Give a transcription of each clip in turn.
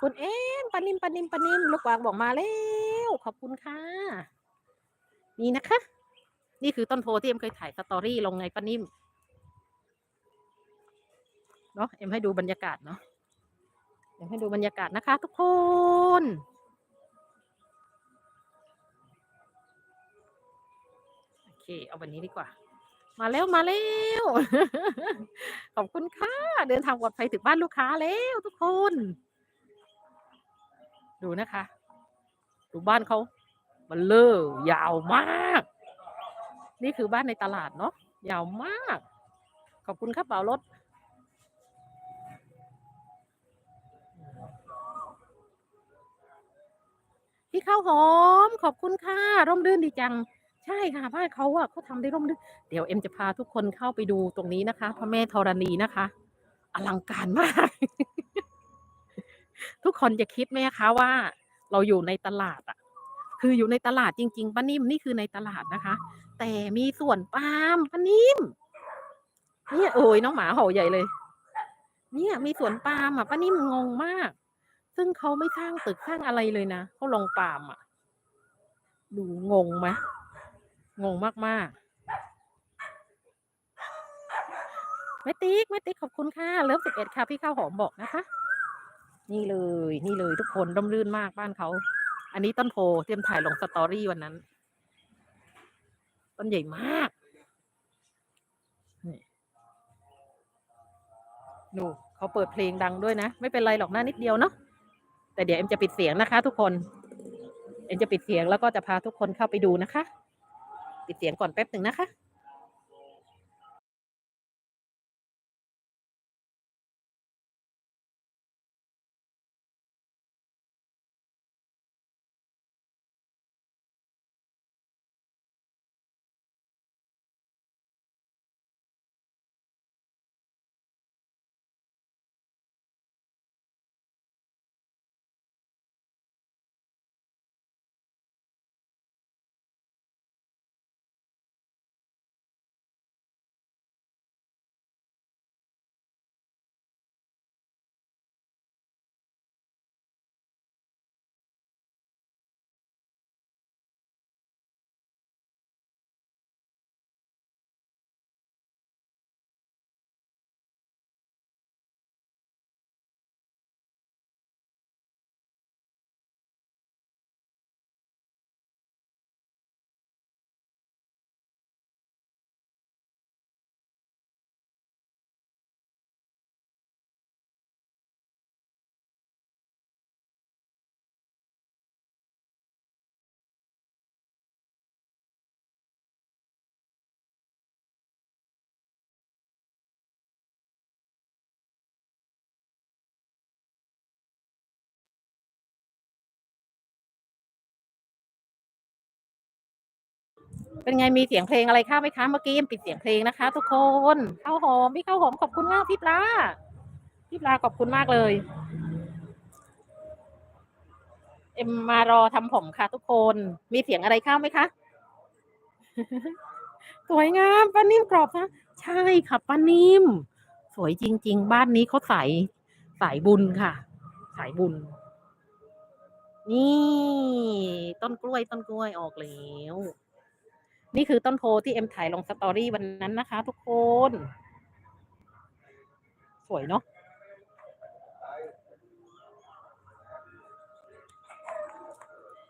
คุณเอ็มปานิมปานิมปานิมลูกกวางบอกมาแล้วขอบคุณค่ะ นี่นะคะ นี่คือต้นโพที่เอ็มเคยถ่ายสตอรี่ลงในปานิมเนาะเอ็มให้ดูบรรยากาศเนาะเอ็มให้ดูบรรยากาศนะคะ ทุกคนโอเค เอาวันนี้ดีกว่า มาแล้วมาแล้วขอบคุณค่ะ เดินทางปลอดภัยถึงบ้านลูกค้าแล้วทุกคน ดูนะคะ ดูบ้านเขามันเลอยาวมาก นี่คือบ้านในตลาดเนาะยาวมาก ขอบคุณครับเป่ารถพี่ข้าวหอม ขอบคุณค่ะร่มรื่นดีจัง ใช่ค่ะบ้านเขาอะเขาทำได้ร่มรื่นเดี๋ยวเอ็มจะพาทุกคนเข้าไปดูตรงนี้นะคะพระแม่ธรณีนะคะ อลังการมาก ทุกคนจะคิดไหมคะว่า เราอยู่ในตลาดอะคืออยู่ในตลาดจริง ๆป้านิ่มนี่คือในตลาดนะคะ แต่มีสวนปาล์มป้านิ่มเนี่ยโอ้ยน้องหมาเห่าใหญ่เลย เนี่ยมีสวนปาล์มอะป้านิ่มงงมาก ซึ่งเขาไม่สร้างตึกสร้างอะไรเลยนะเขาลงปาล์มอะ ดูงงไหมงงมากๆแม่ติ๊กแม่ติ๊กขอบคุณค่ะเลิฟสิบเอ็ดค่ะพี่ข้าวหอมบอกนะคะ นี่เลย นี่เลยทุกคนร่มรื่นมากบ้านเขา อันนี้ต้นโพเตรียมถ่ายลงสตอรี่วันนั้น ต้นใหญ่มากนี่ดูเขาเปิดเพลงดังด้วยนะ ไม่เป็นไรหรอกหน้านิดเดียวเนาะแต่เดี๋ยวเอ็มจะปิดเสียงนะคะ ทุกคน เอ็มจะปิดเสียงแล้วก็จะพาทุกคนเข้าไปดูนะคะ ปิดเสียงก่อนแป๊บหนึ่งนะคะ เป็นไงมีเสียงเพลงอะไรข้าไหมคะเมื่อกี้ยังปิดเสียงเพลงนะคะ ทุกคนข้าวหอมพี่ข้าวหอมขอบคุณมากพี่ปลาพี่ปลาขอบคุณมากเลย เอ็มมารอทำผมค่ะ ทุกคนมีเสียงอะไรข้าไหมคะสวยงามป้านิ่มกรอบนะใช่ค่ะป้านิ่ม สวยจริง ๆ บ้านนี้เขาใส่สายบุญค่ะ สายบุญ นี่ ต้นกล้วยต้นกล้วยออกแล้ว นี่คือต้นโพที่เอ็มถ่ายลงสตอรี่วันนั้นนะคะ ทุกคน สวยเนาะ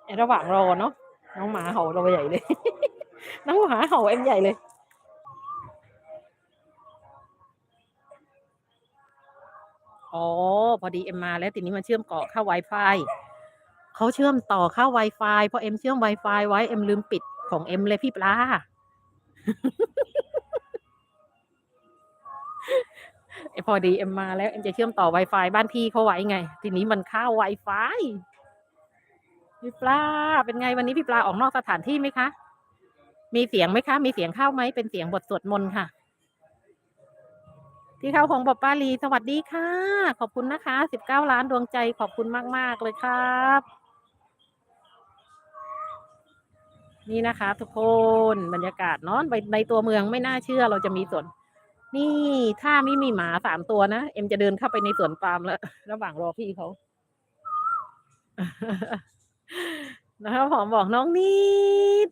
ไอ้ระหว่างรอเนาะน้องหมาเห่าเราใหญ่เลย น้องหมาเห่าเอ็มใหญ่เลยอ๋อพอดีเอ็มมาแล้วทีนี้มันเชื่อมต่อเข้า Wi-Fi เขาเชื่อมต่อเข้า Wi-Fi เพราะเอ็มเชื่อม Wi-Fi ไว้เอ็มลืมปิด ของเอ็มเลยพี่ปลาไอพอดีเอ็มมาแล้วเอ็มจะเชื่อมต่อ Wi-Fi บ้านพี่เขาไว้ไง ทีนี้มันเข้า Wi-Fi พี่ปลา เป็นไงวันนี้พี่ปลาออกนอกสถานที่ไหมคะ มีเสียงไหมคะ มีเสียงเข้าไหม เป็นเสียงบทสวดมนต์ค่ะพี่เข้าวหงบอกป้าลี สวัสดีค่ะ ขอบคุณนะคะ สิบเก้าล้านดวงใจ ขอบคุณมาก ๆ เลยครับ นี่นะคะ ทุกคนบรรยากาศเนาะในในตัวเมืองไม่น่าเชื่อเราจะมีสวน นี่ถ้าไม่มีหมาสามตัวนะเอ็มจะเดินเข้าไปในสวนปาล์มแล้ว ระหว่างรอพี่เขานะครับผมบอกน้องนิด